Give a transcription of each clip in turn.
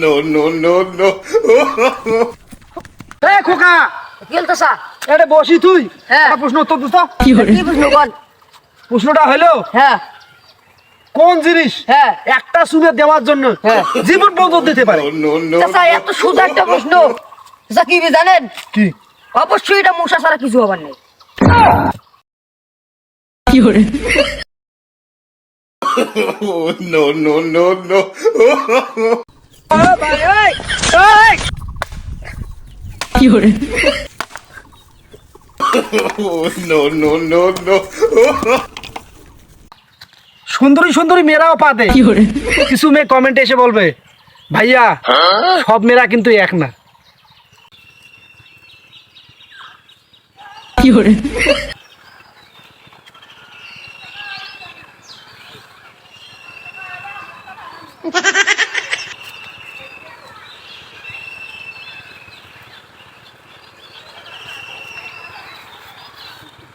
No, no, no, no. এ খোকা! এটা বসি তুই। হ্যাঁ। প্রশ্ন উত্তর দিস তো? কি বুঝলো বল? প্রশ্নটা হলো হ্যাঁ। কোন জিনিস হ্যাঁ। একটা সুনে দেওয়ার জন্য হ্যাঁ। জীবন বদল দিতে পারে। চাচা এত একটা প্রশ্ন। চাচা কি জানেন? কি? অবশ্যই এটা মশা ছাড়া কিছু হবার নেই। no, no, no, no. No, no, no, no. সুন্দরী সুন্দরী মেয়েরাও পা দেয় কিছু মেয়ে কমেন্টে এসে বলবে ভাইয়া সব মেয়েরা কিন্তু এক না।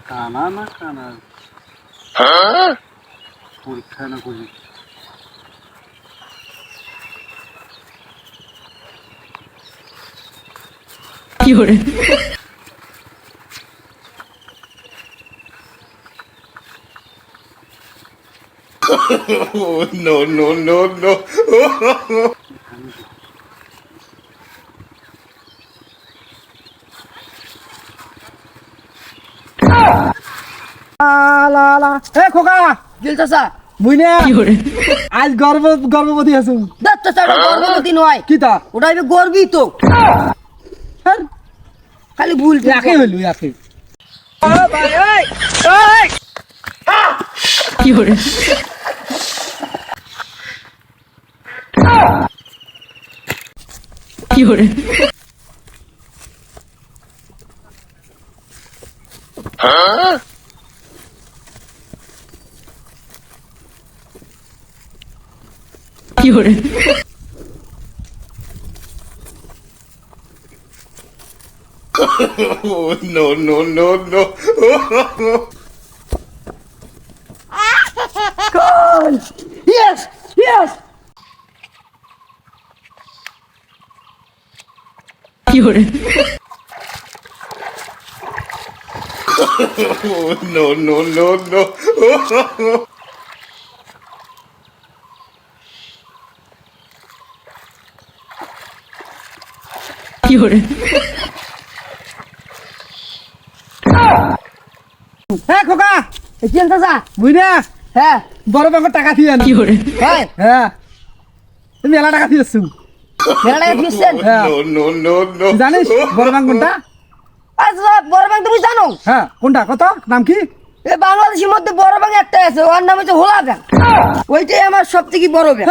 কানা না কানা। পরীক্ষা না করি Oh, no, no, no, no. লা লা এ খোকা দিল চাচা বুঝলে আজ গর্ব গর্ভবতী আছো। ওটা গর্ভবতী নয়। কি তা? ওটা হবে গর্বিত হ্যাঁ, খালি ভুল একে হইল 有人。oh, no, no, no, no. Yes! Yes! no, no, no, no. হ্যাঁ খোকা! চাচা বুঝলে হ্যাঁ বড় ব্যাংকের টাকা দিয়ে আনি। হ্যাঁ হ্যাঁ মেলা টাকা no, no. জানিস বড় ব্যাংক কোনটা? আচ্ছা বড় ব্যাংক তুমি জানো। হ্যাঁ কোনটা? কত? নাম কি? এই বাংলাদেশের মধ্যে বড় ব্যাংক একটা আছে ওর নাম হচ্ছে হোলা ব্যাংক। ওইটাই আমার সব থেকে বড় ব্যাংক।